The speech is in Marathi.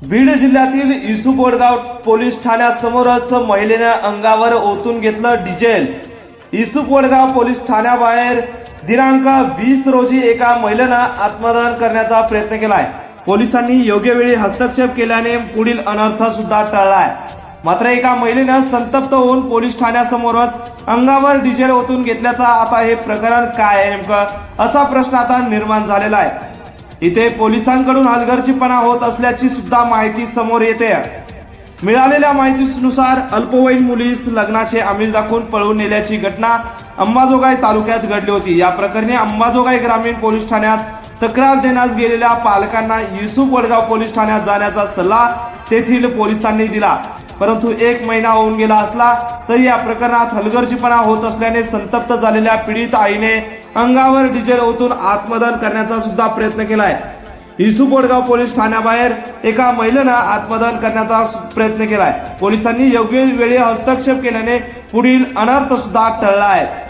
बीड जिल्ह्यातील इसू बोडगाव पोलीस ठाण्यासमोरच महिलेनं अंगावर ओतून घेतलं डिझेल. इसू बोडगाव पोलीस ठाण्याबाहेर दिनांक वीस रोजी एका महिलेनं आत्मदान करण्याचा प्रयत्न केलाय. पोलिसांनी योग्य वेळी हस्तक्षेप केल्याने पुढील अनर्थ सुद्धा टळलाय. मात्र एका महिलेनं संतप्त होऊन पोलीस ठाण्यासमोरच अंगावर डिझेल ओतून घेतल्याचा आता हे प्रकरण काय आहे नेमकं असा प्रश्न आता निर्माण झालेला आहे. इथे पोलिसांकडून हलगर्जीपणा होत असल्याची सुद्धा माहिती समोर येते. मिळालेल्या माहितीनुसार अल्पवयीन मुलीस लग्नाचे आमिष दाखवून पळवून नेल्याची घटना अंबाजोगाई तालुक्यात घडली होती. या प्रकरणी अंबाजोगाई ग्रामीण पोलीस ठाण्यात तक्रार देण्यास गेलेल्या पालकांना युसुफ वडगाव पोलीस ठाण्यात जाण्याचा सल्ला तेथील पोलिसांनी दिला. परंतु एक महिना होऊन गेला असला तरी या प्रकरणात हलगर्जीपणा होत असल्याने संतप्त झालेल्या पीडित आईने अंगावर डिझेल ओतून आत्मदान करण्याचा सुद्धा प्रयत्न केलाय. इसू बोडगाव पोलीस ठाण्याबाहेर एका महिलेनं आत्मदान करण्याचा प्रयत्न केलाय. पोलिसांनी योग्य वेळी हस्तक्षेप केल्याने पुढील अनर्थ सुद्धा टळला आहे.